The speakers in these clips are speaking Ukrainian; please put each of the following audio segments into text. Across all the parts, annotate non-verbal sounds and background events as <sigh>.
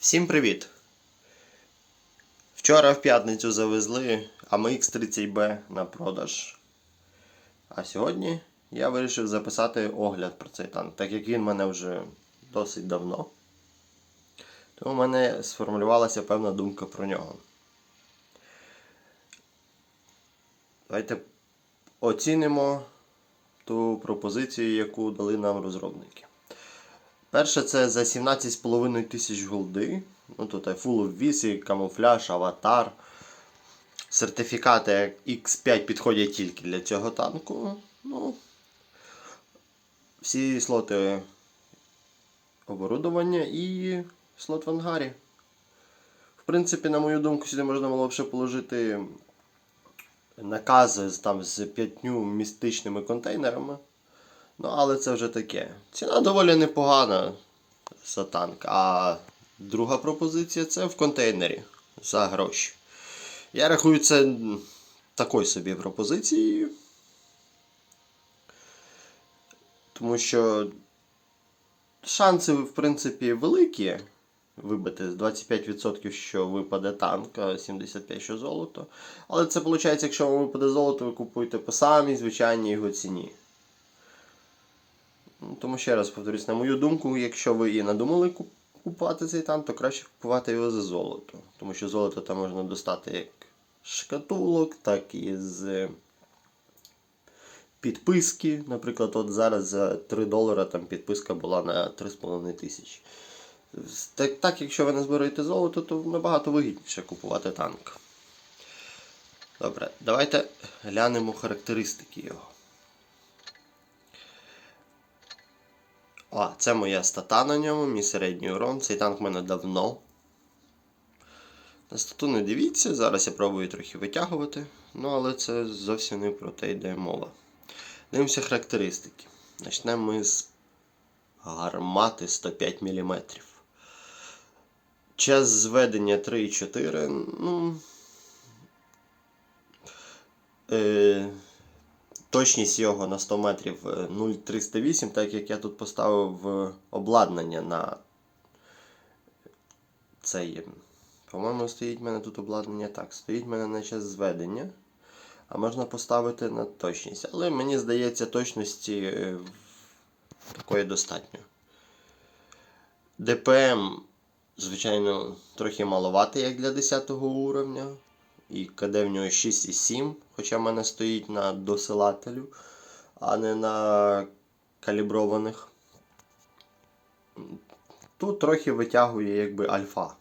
Всім привіт! Вчора в п'ятницю завезли AMX 30B на продаж. А сьогодні я вирішив записати огляд про цей танк, так як він в мене вже досить давно. Тому в мене сформулювалася певна думка про нього. Давайте оцінимо ту пропозицію, яку дали нам розробники. Перше це за 17,5 тисяч голди. Ну, тут Full of Visi, камуфляж, аватар. Сертифікати X5 підходять тільки для цього танку. Ну, всі слоти оборудування і слот в ангарі. В принципі, на мою думку, сюди можна було б ще положити накази там, з п'ятню містичними контейнерами. Ну, але це вже таке. Ціна доволі непогана за танк. А друга пропозиція це в контейнері за гроші. Я рахую це такою собі пропозицією. Тому що шанси, в принципі, великі. Вибити з 25%, що випаде танк, а 75% що золото. Але це виходить, якщо вам випаде золото, ви купуєте по самій звичайній його ціні. Тому ще раз повторюсь, на мою думку, якщо ви і надумали купувати цей танк, то краще купувати його за золото. Тому що золото там можна достати як з шкатулок, так і з підписки. Наприклад, от зараз за 3 долара там підписка була на 3,5 тисячі. Так, так, якщо ви не збираєте золото, то набагато вигідніше купувати танк. Добре, давайте глянемо характеристики його. А, це моя стата на ньому, мій середній урон. Цей танк в мене давно. На стату не дивіться, зараз я пробую трохи витягувати, ну але це зовсім не про те йде мова. Дивимося характеристики. Почнемо ми з гармати 105 мм. Час зведення 3,4. Ну. Е, Точність його на 100 метрів е, 0,308, так як я тут поставив е, обладнання на цей. По-моєму, стоїть в мене тут обладнання так. Стоїть в мене на час зведення. А можна поставити на точність. Але мені здається, точності е, такої достатньо. ДПМ, звичайно, трохи маловатий, як для 10 уровня. І КД в нього 6,7, хоча в мене стоїть на досилателю, а не на каліброваних. Тут трохи витягує якби альфа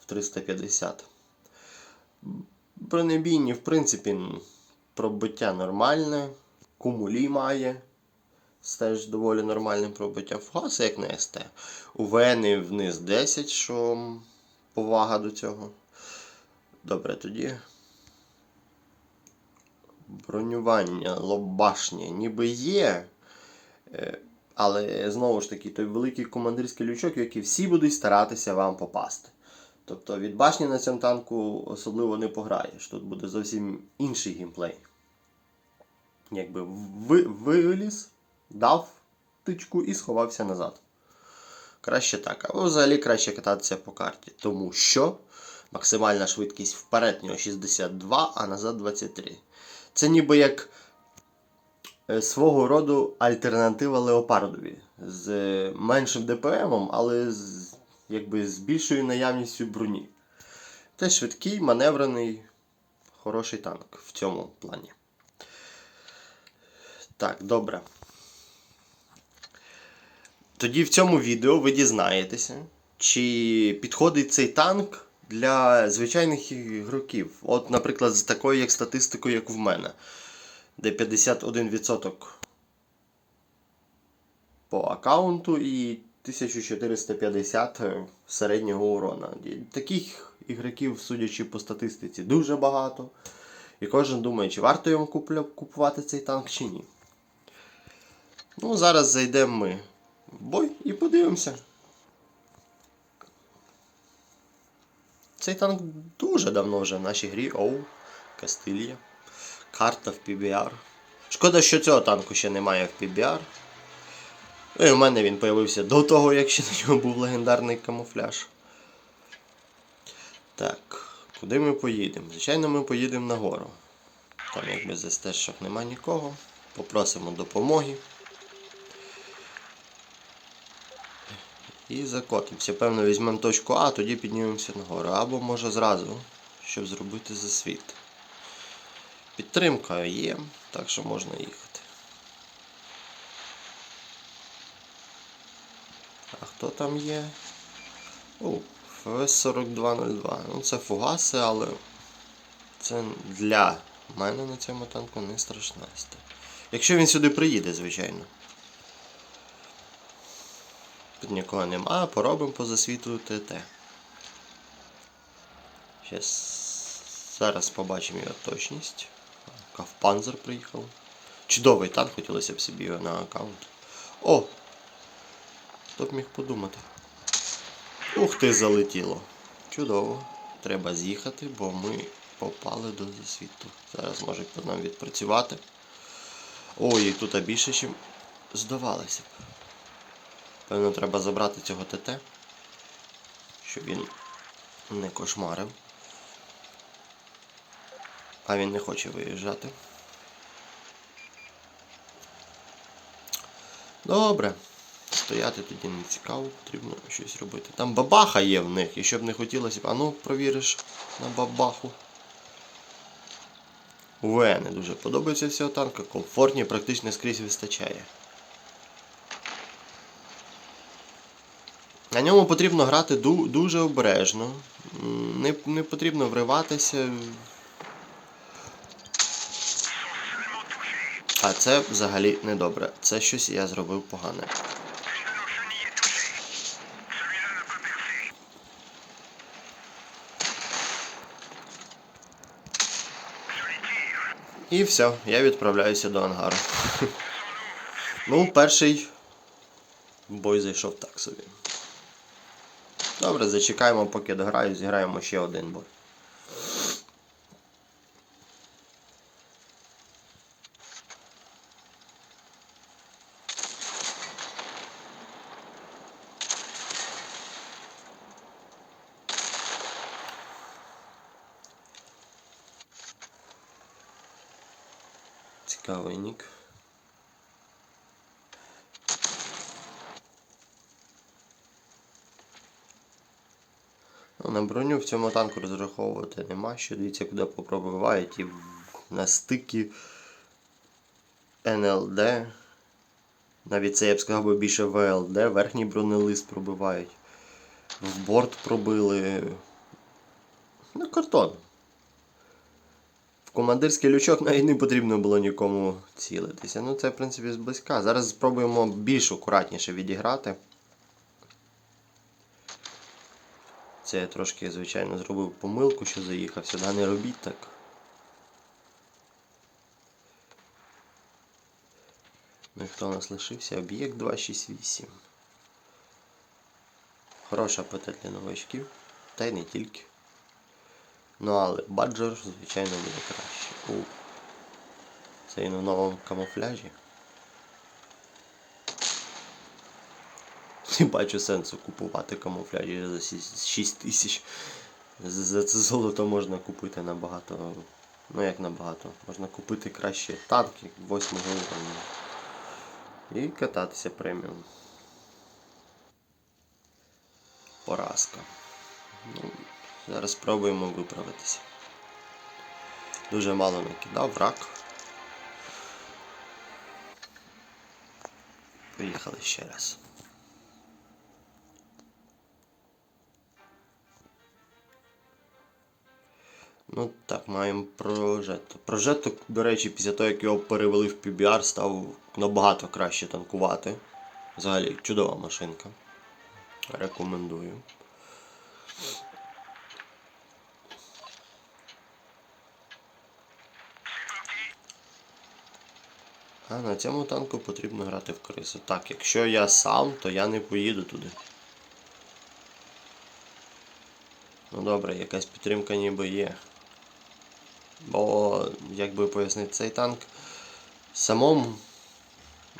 в 350. Бронебійні, в принципі, пробиття нормальне. Кумулі має. З теж доволі нормальним пробиттям. Фугаси як на СТ. У Вени вниз 10, що повага до цього. Добре, тоді. Бронювання, лобашня ніби є. е, Але знову ж таки, той великий командирський лючок, який всі будуть старатися вам попасти. Тобто від башні на цьому танку особливо не пограєш. Тут буде зовсім інший геймплей. Якби ви, виліз, дав тичку і сховався назад. Краще так. Або взагалі краще кататися по карті. Тому що максимальна швидкість вперед нього 62, а назад 23. Це ніби як е, свого роду альтернатива леопардові. З е, меншим ДПМом, але з, якби, з більшою наявністю броні. Це швидкий, маневрений, хороший танк в цьому плані. Так, добре. Тоді в цьому відео ви дізнаєтеся, чи підходить цей танк для звичайних ігроків. От, наприклад, з такою як статистикою, як в мене, де 51% по аккаунту і 1450 середнього урона. Таких ігроків, судячи по статистиці, дуже багато. І кожен думає, чи варто йому купувати цей танк чи ні. Ну, зараз зайдемо ми в бой і подивимося. Цей танк дуже давно вже в нашій грі. Оу, Кастилія. Карта в PBR. Шкода, що цього танку ще немає в PBR. Ну і в мене він появився до того, як ще на ньому був легендарний камуфляж. Так, куди ми поїдемо? Звичайно, ми поїдемо на гору. Там якби за стежок нема нікого. Попросимо допомоги. І закотимося. Певно, візьмемо точку А, тоді піднімемося нагору. Або може зразу, щоб зробити засвіт. Підтримка є, так що можна їхати. А хто там є? О, ФС-4202. Ну це фугаси, але це для мене на цьому танку не страшна. Якщо він сюди приїде, звичайно. Тут нікого нема, поробимо по засвіту ТТ. Щас зараз побачимо його точність. Кавпанзер приїхав. Чудовий танк, хотілося б собі його на аккаунт. О! Хто б міг подумати? Ух ти, залетіло. Чудово. Треба з'їхати, бо ми попали до засвіту. Зараз може по нам відпрацювати. Ой, і тут більше, ніж здавалося б. Певно, треба забрати цього ТТ, щоб він не кошмарив. А він не хоче виїжджати. Добре. Стояти тоді не цікаво, потрібно щось робити. Там бабаха є в них, і щоб не хотілося б. А ну провіриш на бабаху. УВ не дуже подобається всього танка, комфортні, практично скрізь вистачає. На ньому потрібно грати дуже обережно. Не, не потрібно вриватися. А це взагалі недобре. Це щось я зробив погане. І все, я відправляюся до ангару. <laughs> ну, перший бой зайшов так собі. Добре, зачекаємо, поки дограю, зіграємо ще один бой. Цікавий нік. На броню в цьому танку розраховувати нема що. Дивіться, куди попробивають і на стики НЛД. Навіть це я б сказав би більше ВЛД, верхній бронелист пробивають. В борт пробили. Ну, картон. В командирський лючок навіть не потрібно було нікому цілитися. Ну, це, в принципі, зблизька. Зараз спробуємо більш акуратніше відіграти. Це я трошки, звичайно, зробив помилку, що заїхав сюди. Не робіть так. Ну і хто у нас лишився? Об'єкт 268. Хороша ПТ для новачків. Та й не тільки. Ну але баджер, звичайно, буде краще. У. Це і на новому камуфляжі. Не бачу сенсу купувати камуфляжі за 6 тисяч. За це золото можна купити набагато. Ну як набагато. Можна купити краще танки 8 рівня. І кататися преміум. Поразка. Ну, зараз спробуємо виправитися. Дуже мало накидав, рак. Поїхали ще раз. Ну так, маємо прожетто. Прожетто, до речі, після того, як його перевели в PBR, став набагато краще танкувати. Взагалі, чудова машинка. Рекомендую. А на цьому танку потрібно грати в крису. Так, якщо я сам, то я не поїду туди. Ну добре, якась підтримка ніби є. Бо, як би пояснити, цей танк самому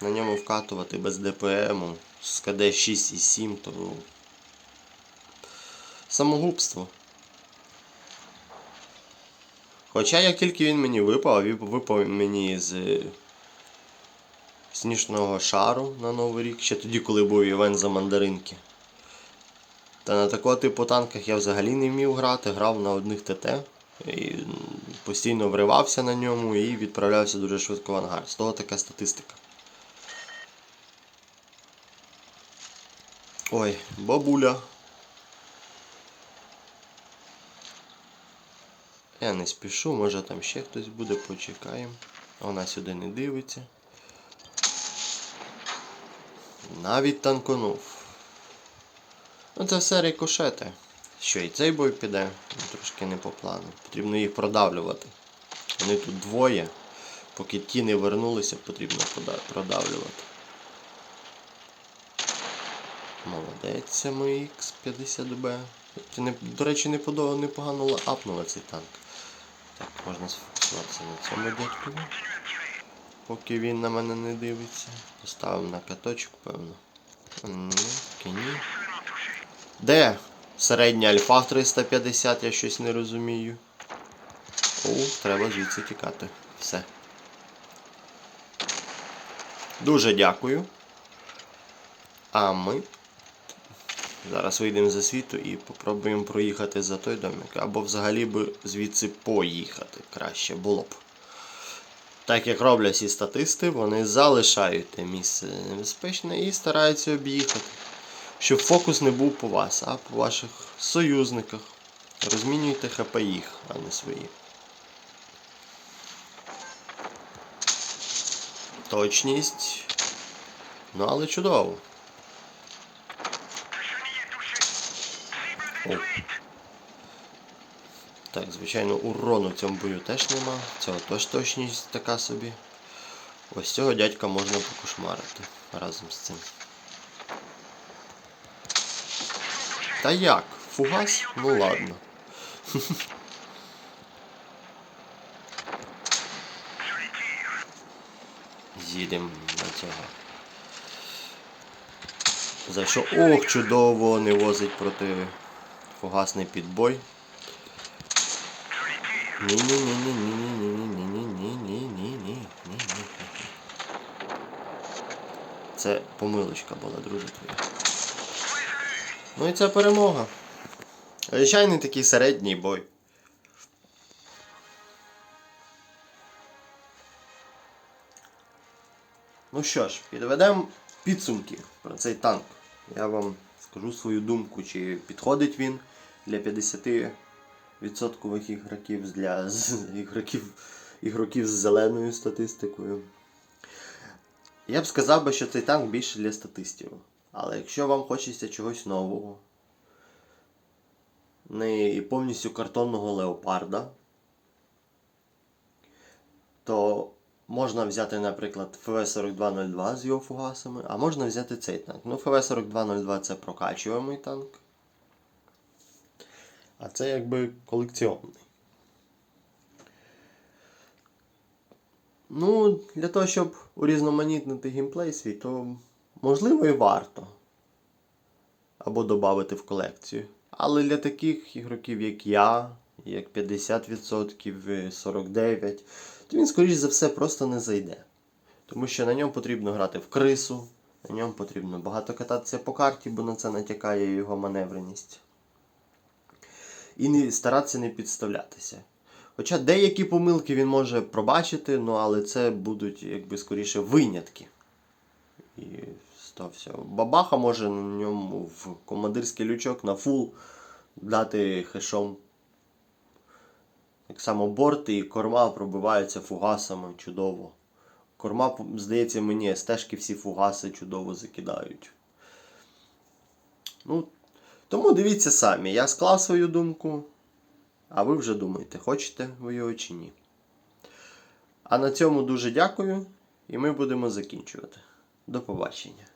на ньому вкатувати без ДПМу з КД 6 і 7, то самогубство. Хоча як тільки він мені випав, він випав мені з сніжного шару на Новий рік, ще тоді, коли був івент за мандаринки. Та на такого типу танках я взагалі не вмів грати, грав на одних ТТ. І постійно вривався на ньому і відправлявся дуже швидко в ангар. З того така статистика. Ой, бабуля. Я не спішу, може там ще хтось буде, почекаємо. Вона сюди не дивиться. Навіть танконув. Ну це все рикошети. Що і цей бой піде, ну, трошки не по плану. Потрібно їх продавлювати. Вони тут двоє. Поки ті не вернулися, потрібно продавлювати. Молодець, X50B. До речі, непогано ла- апнула цей танк. Так, можна сфокусуватися на цьому дядькові. Поки він на мене не дивиться. Поставимо на п'яточок, певно. Ні, ні. Де? Середня альфа в 350, я щось не розумію. О, треба звідси тікати. Все. Дуже дякую. А ми зараз вийдемо за світу і попробуємо проїхати за той домик. Або взагалі би звідси поїхати краще було б. Так як роблять всі статисти, вони залишають те місце небезпечне і стараються об'їхати. Щоб фокус не був по вас, а по ваших союзниках. Розмінюйте ХП їх, а не свої. Точність. Ну, але чудово. О. Так, звичайно, урону в цьому бою теж нема. Цього теж точність така собі. Ось цього дядька можна покошмарити разом з цим. Та як? Фугас? Ну ладно. Їдемо на цього. За що ох, чудово не возить проти фугасний підбой. Ні-ні-ні-ні-ні-ні-ні-ні-ні-ні-ні-ні-ні-ні. Це помилочка була, друже твоя. Ну і це перемога. Звичайний такий середній бой. Ну що ж, підведемо підсумки про цей танк. Я вам скажу свою думку, чи підходить він для 50% ігроків для ігроків, ігроків з зеленою статистикою. Я б сказав би, що цей танк більше для статистів. Але якщо вам хочеться чогось нового, не повністю картонного леопарда, то можна взяти, наприклад, ФВ-4202 з його фугасами, а можна взяти цей танк. Ну, ФВ-4202 це прокачуємий танк. А це якби колекціонний. Ну, для того, щоб урізноманітнити геймплей свій, то можливо і варто. Або додати в колекцію. Але для таких ігроків, як я, як 50%, 49%, то він, скоріш за все, просто не зайде. Тому що на ньому потрібно грати в крису, на ньому потрібно багато кататися по карті, бо на це натякає його маневреність. І не старатися не підставлятися. Хоча деякі помилки він може пробачити, ну але це будуть якби скоріше винятки. І всього. Бабаха може на ньому в командирський лючок на фул дати хешом. Так само борти і корма пробиваються фугасами чудово. Корма, здається, мені стежки всі фугаси чудово закидають. Ну, тому дивіться самі. Я склав свою думку. А ви вже думаєте, хочете ви його чи ні. А на цьому дуже дякую, і ми будемо закінчувати. До побачення.